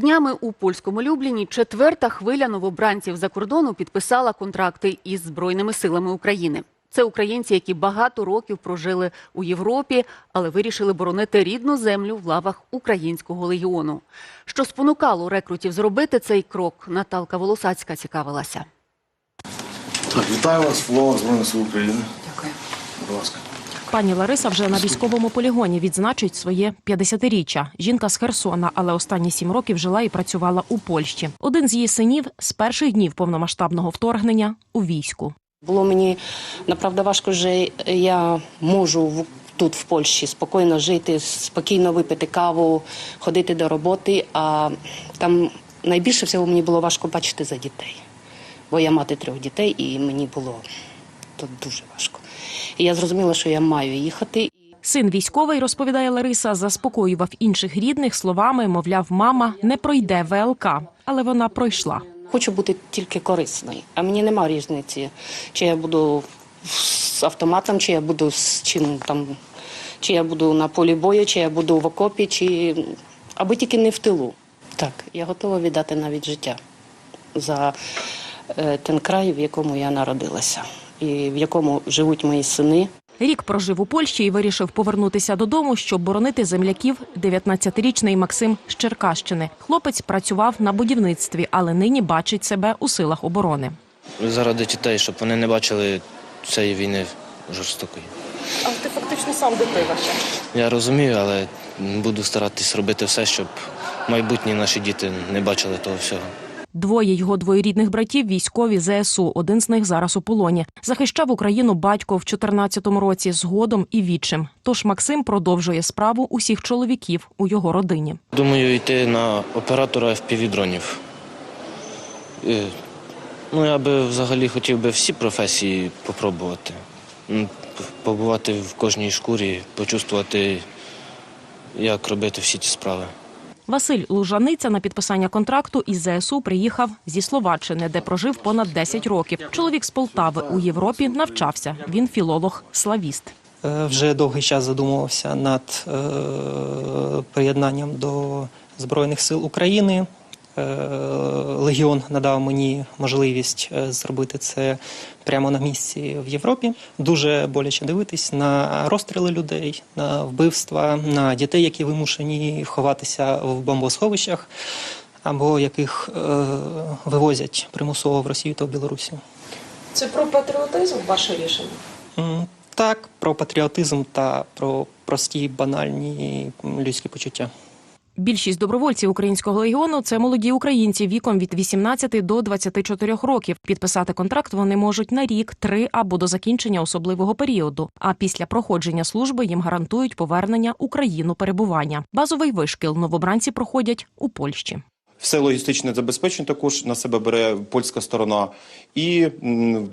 Днями у польському Любліні четверта хвиля новобранців за кордону підписала контракти із Збройними силами України. Це українці, які багато років прожили у Європі, але вирішили боронити рідну землю в лавах українського легіону. Що спонукало рекрутів зробити цей крок, Наталка Волосацька цікавилася. Так, вітаю вас, Флова Збройних сил України. Дякую. Будь ласка. Пані Лариса вже на військовому полігоні відзначить своє 50-річчя. Жінка з Херсона, але останні сім років жила і працювала у Польщі. Один з її синів з перших днів повномасштабного вторгнення у війську. Було мені направда важко, що я можу тут в Польщі спокійно жити, спокійно випити каву, ходити до роботи. А там найбільше всього мені було важко бачити за дітей. Бо я мати трьох дітей, і мені було тут дуже важко. І я зрозуміла, що я маю їхати. Син військовий, розповідає Лариса, заспокоював інших рідних словами, мовляв, мама не пройде ВЛК, але вона пройшла. Хочу бути тільки корисною. А мені нема різниці, чи я буду з автоматом, чи я буду з чим там, чи я буду на полі бою, чи я буду в окопі, чи аби тільки не в тилу. Так, я готова віддати навіть життя за е, ten край, в якому я народилася, і в якому живуть мої сини. Рік прожив у Польщі і вирішив повернутися додому, щоб боронити земляків 19-річний Максим з Черкащини. Хлопець працював на будівництві, але нині бачить себе у силах оборони. заради дітей, щоб вони не бачили цієї війни жорстокої. А ти фактично сам дитина. Я розумію, але буду старатись робити все, щоб майбутні наші діти не бачили того всього. Двоє його двоюрідних братів військові ЗСУ. Один з них зараз у полоні. Захищав Україну батько в 14-му році згодом і відчим. Тож Максим продовжує справу усіх чоловіків у його родині. Думаю, йти на оператора FPV-дронів. Е, Ну, я би взагалі хотів би всі професії попробувати. Побувати в кожній шкурі, почувствувати, як робити всі ці справи. Василь Лужаниця на підписання контракту із ЗСУ приїхав зі Словаччини, де прожив понад 10 років. Чоловік з Полтави у Європі навчався. Він філолог-славіст. Е, Вже довгий час задумувався над е, приєднанням до Збройних сил України. Е, Легіон надав мені можливість е, зробити це прямо на місці в Європі. Дуже боляче дивитись на розстріли людей, на вбивства, на дітей, які вимушені ховатися в бомбосховищах, або яких е, вивозять примусово в Росію та в Білорусі. Це про патріотизм ваше рішення? Так, про патріотизм та про прості банальні людські почуття. Більшість добровольців українського легіону це молоді українці віком від 18 до 24 років. Підписати контракт вони можуть на рік, три або до закінчення особливого періоду. А після проходження служби їм гарантують повернення Україну перебування. Базовий вишкіл новобранці проходять у Польщі. Все логістичне забезпечення також на себе бере польська сторона, і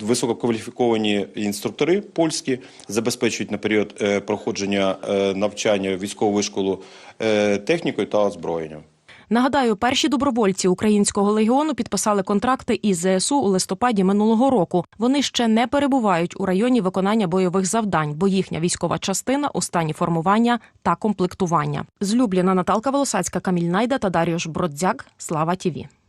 висококваліфіковані інструктори польські забезпечують на період е, проходження е, навчання військової школи е, технікою та озброєнням. Нагадаю, перші добровольці українського легіону підписали контракти із ЗСУ у листопаді минулого року. Вони ще не перебувають у районі виконання бойових завдань, бо їхня військова частина у стані формування та комплектування. Злюблена Наталка Волосацька, Каміль Найда та Даріош Бродзяк. Слава Тіві.